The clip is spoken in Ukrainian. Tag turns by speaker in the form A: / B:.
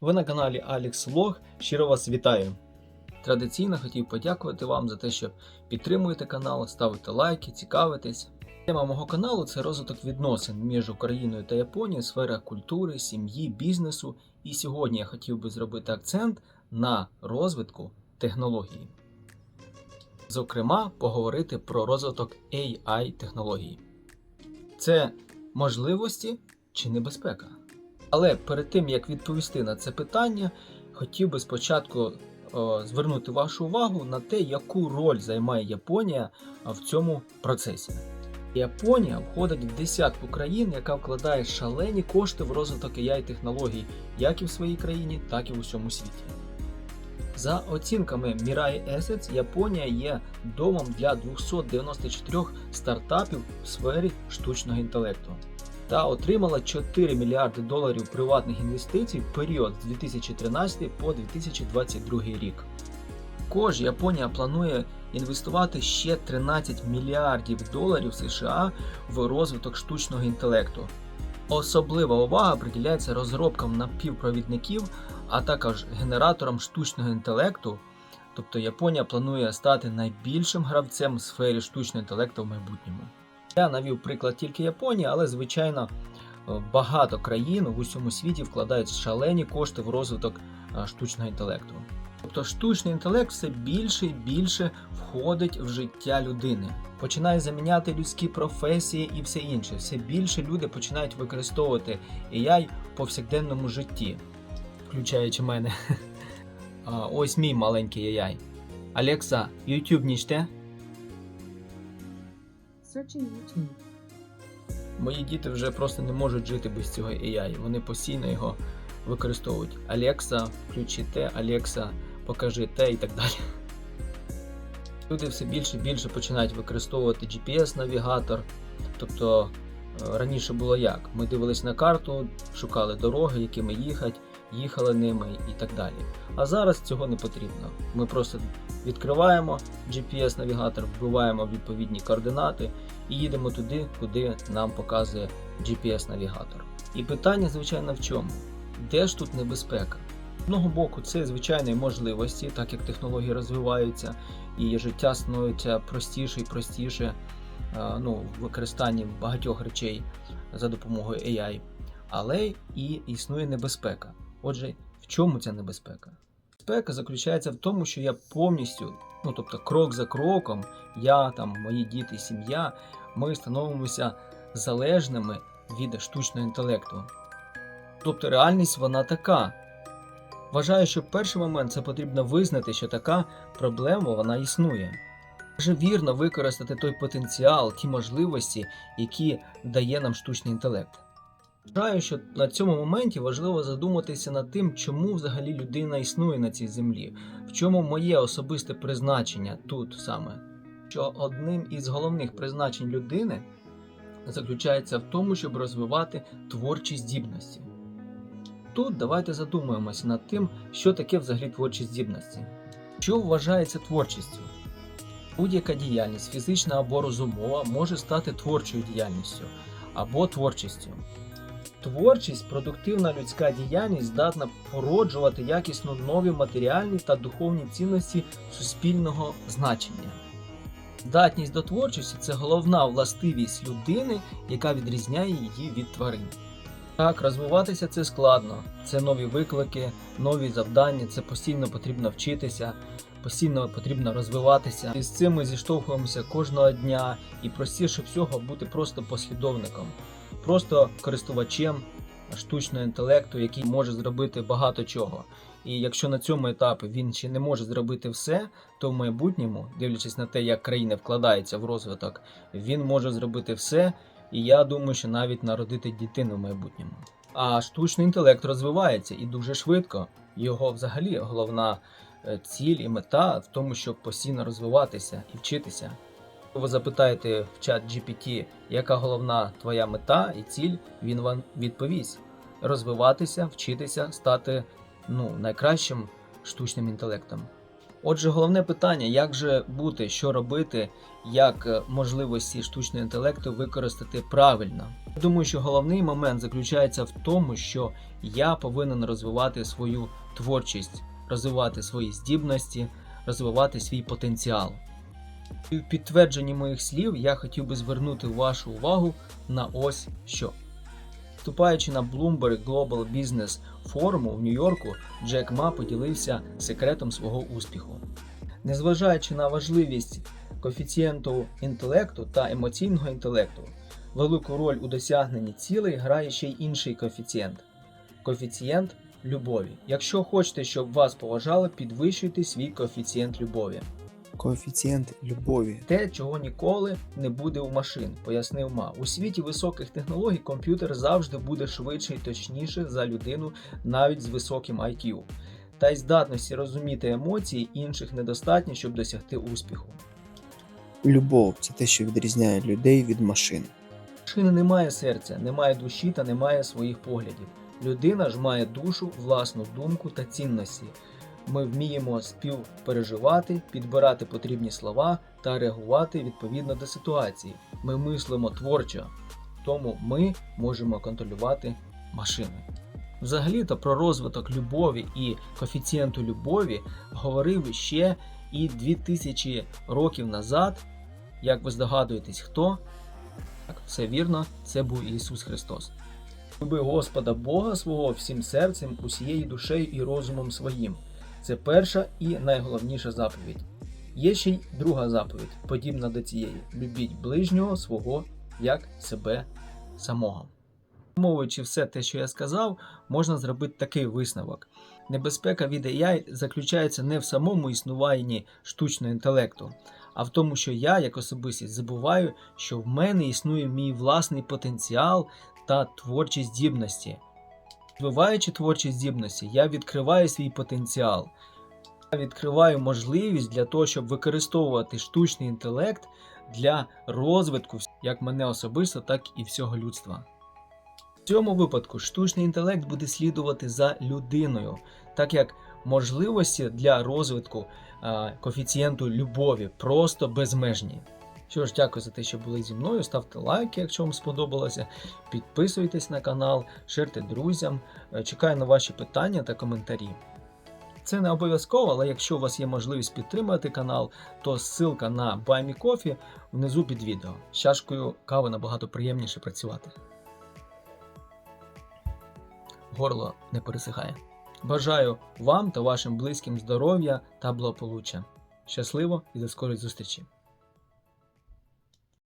A: Ви на каналі Alex Vlog. Щиро вас вітаю. Традиційно хотів подякувати вам за те, що підтримуєте канал, ставите лайки, цікавитесь. Тема мого каналу це розвиток відносин між Україною та Японією в сферах культури, сім'ї, бізнесу. І сьогодні я хотів би зробити акцент на розвитку технології. Зокрема, поговорити про розвиток AI технологій. Це можливості чи небезпека? Але перед тим як відповісти на це питання, хотів би спочатку звернути вашу увагу на те, яку роль займає Японія в цьому процесі. Японія входить в десятку країн, яка вкладає шалені кошти в розвиток ai технологій як і в своїй країні, так і в усьому світі. За оцінками Mirai Assets, Японія є домом для 294 стартапів в сфері штучного інтелекту та отримала 4 мільярди доларів приватних інвестицій в період з 2013 по 2022 рік. Також Японія планує інвестувати ще 13 мільярдів доларів США в розвиток штучного інтелекту. Особлива увага приділяється розробкам напівпровідників, а також генераторам штучного інтелекту. Тобто Японія планує стати найбільшим гравцем в сфері штучного інтелекту в майбутньому. Я навів приклад тільки Японії, але звичайно багато країн в усьому світі вкладають шалені кошти в розвиток штучного інтелекту. Тобто штучний інтелект все більше і більше входить в життя людини, починає заміняти людські професії і все інше. Все більше люди починають використовувати AI в повсякденному житті, включаючи мене. Ось мій маленький AI. Алекса, YouTube нічте?
B: YouTube.
A: Мої діти вже просто не можуть жити без цього AI. Вони постійно його використовують. Алекса, включи те, Алекса, покажи те і так далі. Люди все більше і більше починають використовувати GPS-навігатор. Тобто раніше було як? Ми дивились на карту, шукали дороги, якими їхати, їхали ними і так далі. А зараз цього не потрібно. Ми просто відкриваємо GPS-навігатор, вбиваємо відповідні координати і їдемо туди, куди нам показує GPS-навігатор. І питання, звичайно, в чому? Де ж тут небезпека? З одного боку, це звичайні можливості, так як технології розвиваються, і життя становиться простіше і простіше ну, в використанні багатьох речей за допомогою AI. Але і існує небезпека. Отже, в чому ця небезпека? Небезпека заключається в тому, що я повністю, ну тобто крок за кроком, я там, мої діти, сім'я, ми становимося залежними від штучного інтелекту. Тобто реальність вона така. Вважаю, що перший момент це потрібно визнати, що така проблема вона існує. Вже вірно використати той потенціал, ті можливості, які дає нам штучний інтелект. Вважаю, що на цьому моменті важливо задуматися над тим, чому взагалі людина існує на цій землі, в чому моє особисте призначення тут саме. Що одним із головних призначень людини заключається в тому, щоб розвивати творчі здібності. Тут давайте задумаємося над тим, що таке взагалі творчі здібності. Що вважається творчістю? Будь-яка діяльність, фізична або розумова, може стати творчою діяльністю або творчістю. Творчість, продуктивна людська діяльність здатна породжувати якісно нові матеріальні та духовні цінності суспільного значення. Здатність до творчості це головна властивість людини, яка відрізняє її від тварин. Так, розвиватися це складно, це нові виклики, нові завдання, це постійно потрібно вчитися, постійно потрібно розвиватися. І з цим ми зіштовхуємося кожного дня, і простіше всього бути просто послідовником, просто користувачем штучного інтелекту, який може зробити багато чого. І якщо на цьому етапі він ще не може зробити все, то в майбутньому, дивлячись на те, як країна вкладається в розвиток, він може зробити все. І я думаю, що навіть народити дитину в майбутньому. А штучний інтелект розвивається і дуже швидко. Його взагалі головна ціль і мета в тому, щоб постійно розвиватися і вчитися. Ви запитаєте в чат GPT, яка головна твоя мета і ціль, він вам відповість: розвиватися, вчитися, стати ну, найкращим штучним інтелектом. Отже, головне питання, як же бути, що робити, як е, можливості штучного інтелекту використати правильно. Думаю, що головний момент заключається в тому, що я повинен розвивати свою творчість, розвивати свої здібності, розвивати свій потенціал. І в підтвердженні моїх слів я хотів би звернути вашу увагу на ось що. Вступаючи на Bloomberg Global Business форуму в Нью-Йорку, Джек Ма поділився секретом свого успіху. Незважаючи на важливість коефіцієнту інтелекту та емоційного інтелекту, велику роль у досягненні цілей грає ще й інший коефіцієнт коефіцієнт любові. Якщо хочете, щоб вас поважали, підвищуйте свій коефіцієнт любові.
B: Коефіцієнт любові.
A: Те, чого ніколи не буде у машин, пояснив Ма. У світі високих технологій комп'ютер завжди буде швидше і точніше за людину навіть з високим IQ. Та й здатності розуміти емоції інших недостатньо, щоб досягти успіху.
B: Любов це те, що відрізняє людей від машин.
A: Машини немає серця, немає душі та немає своїх поглядів. Людина ж має душу, власну думку та цінності. Ми вміємо співпереживати, підбирати потрібні слова та реагувати відповідно до ситуації. Ми мислимо творчо, тому ми можемо контролювати машини. Взагалі-то про розвиток любові і коефіцієнту любові говорив ще і 2000 років назад. Як ви здогадуєтесь, хто? Так, все вірно, це був Ісус Христос. Люби Господа Бога свого всім серцем, усією душею і розумом своїм. Це перша і найголовніша заповідь. Є ще й друга заповідь, подібна до цієї: любіть ближнього свого як себе самого. Мовуючи все те, що я сказав, можна зробити такий висновок. Небезпека від AI заключається не в самому існуванні штучного інтелекту, а в тому, що я, як особистість, забуваю, що в мене існує мій власний потенціал та творчі здібності. Розвиваючи творчі здібності, я відкриваю свій потенціал. Я відкриваю можливість для того, щоб використовувати штучний інтелект для розвитку як мене особисто, так і всього людства. В цьому випадку штучний інтелект буде слідувати за людиною, так як можливості для розвитку коефіцієнту любові просто безмежні. Що ж, дякую за те, що були зі мною. Ставте лайки, якщо вам сподобалося. Підписуйтесь на канал, ширте друзям. Е, Чекаю на ваші питання та коментарі. Це не обов'язково, але якщо у вас є можливість підтримати канал, то ссылка на Me Coffee внизу під відео. З чашкою кави набагато приємніше працювати. Горло не пересихає. Бажаю вам та вашим близьким здоров'я та благополуччя. Щасливо і до скорої зустрічі!